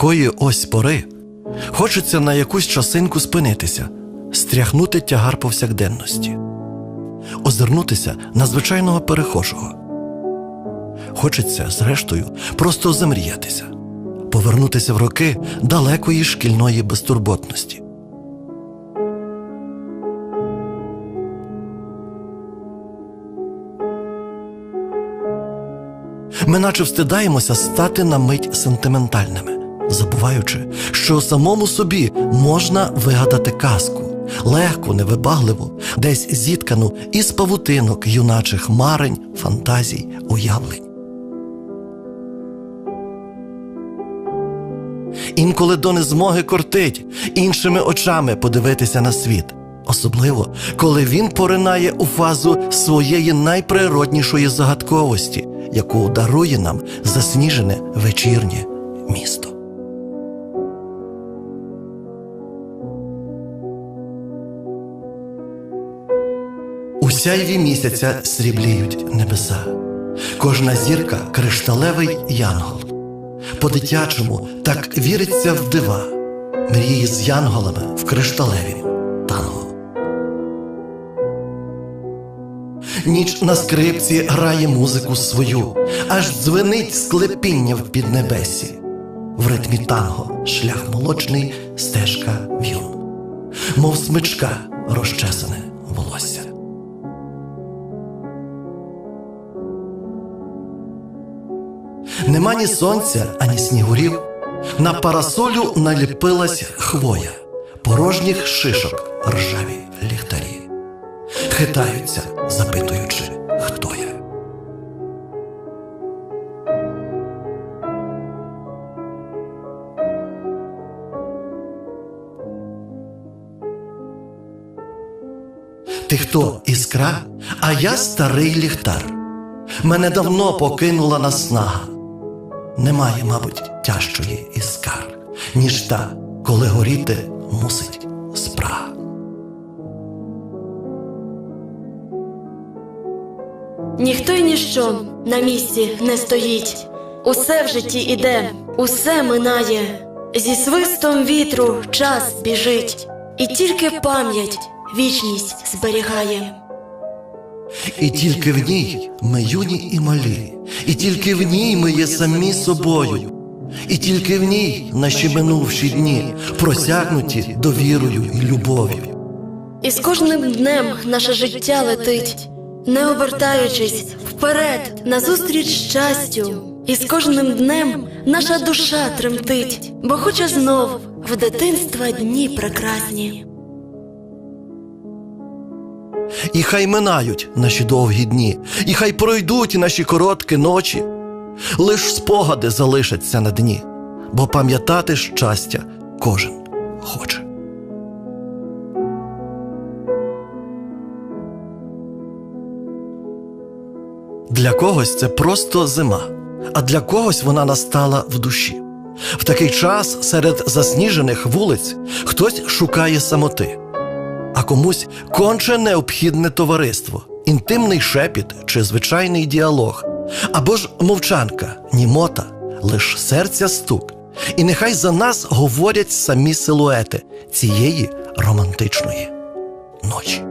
такої ось пори хочеться на якусь часинку спинитися, стряхнути тягар повсякденності, озирнутися на звичайного перехожого. Хочеться, зрештою, просто замріятися, повернутися в роки далекої шкільної безтурботності. Ми наче встидаємося стати на мить сентиментальними, забуваючи, що самому собі можна вигадати казку, легко, невибагливо, десь зіткану із павутинок юначих марень, фантазій, уявлень. Інколи до незмоги кортить іншими очами подивитися на світ, особливо коли він поринає у фазу своєї найприроднішої загадковості, яку дарує нам засніжене вечірнє місто. Сяйві місяця срібліють небеса. Кожна зірка кришталевий янгол. По-дитячому так віриться в дива, мрії з янголами в кришталевім танго. Ніч на скрипці грає музику свою, аж дзвенить склепіння в піднебесі. В ритмі танго шлях молочний, стежка в'юн, мов смичка розчесане волосся. Нема ні сонця, ані снігурів. На парасолю наліпилась хвоя, порожніх шишок ржаві ліхтарі. Хитаються, запитуючи, хто я. Ти хто іскра, а я старий ліхтар. Мене давно покинула наснага. Немає, мабуть, тяжчої іскар, ніж та, коли горіти мусить спрага. Ніхто й ніщо на місці не стоїть. Усе в житті іде, усе минає. Зі свистом вітру час біжить, і тільки пам'ять вічність зберігає. І тільки в ній ми юні і малі, і тільки в ній ми є самі собою, і тільки в ній наші минувші дні просякнуті довірою і любов'ю. І з кожним днем наше життя летить, не обертаючись вперед, назустріч щастю. І з кожним днем наша душа тремтить, бо хоче знов в дитинства дні прекрасні. І хай минають наші довгі дні, і хай пройдуть наші короткі ночі, лиш спогади залишаться на дні, бо пам'ятати щастя кожен хоче. Для когось це просто зима, а для когось вона настала в душі. В такий час серед засніжених вулиць хтось шукає самоти комусь конче необхідне товариство, інтимний шепіт чи звичайний діалог, або ж мовчанка, німота, лиш серця стук. І нехай за нас говорять самі силуети цієї романтичної ночі.